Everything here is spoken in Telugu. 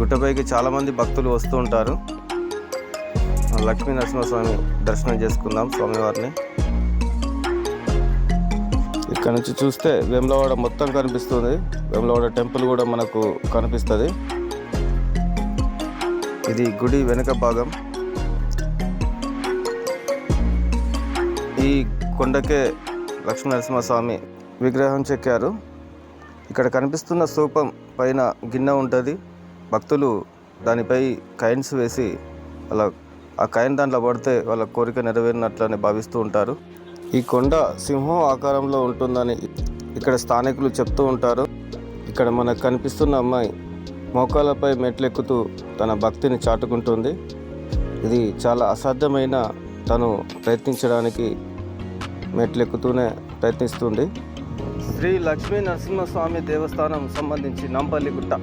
గుట్టపైకి చాలామంది భక్తులు వస్తూ ఉంటారు. లక్ష్మీ నరసింహస్వామి దర్శనం చేసుకుందాం స్వామివారిని. ఇక్కడ నుంచి చూస్తే వేములవాడ మొత్తం కనిపిస్తుంది. వేములవాడ టెంపుల్ కూడా మనకు కనిపిస్తుంది. ఇది గుడి వెనుక భాగం. ఈ కొండకే లక్ష్మీ నరసింహస్వామి విగ్రహం చెక్కారు. ఇక్కడ కనిపిస్తున్న స్థూపం పైన గిన్నె ఉంటుంది. భక్తులు దానిపై కైన్స్ వేసి అలా ఆ కైన్ దాంట్లో పడితే వాళ్ళ కోరిక నెరవేరినట్లని భావిస్తూ ఉంటారు. ఈ కొండ సింహం ఆకారంలో ఉంటుందని ఇక్కడ స్థానికులు చెప్తూ ఉంటారు. ఇక్కడ మనకు కనిపిస్తున్న అమ్మాయి మోకాళ్ళపై మెట్లెక్కుతూ తన భక్తిని చాటుకుంటుంది. ఇది చాలా అసాధ్యమైన తను ప్రయత్నించడానికి మెట్లెక్కుతూనే ప్రయత్నిస్తుంది. శ్రీ లక్ష్మీ నరసింహస్వామి దేవస్థానం సంబంధించి నంపల్లి గుట్ట.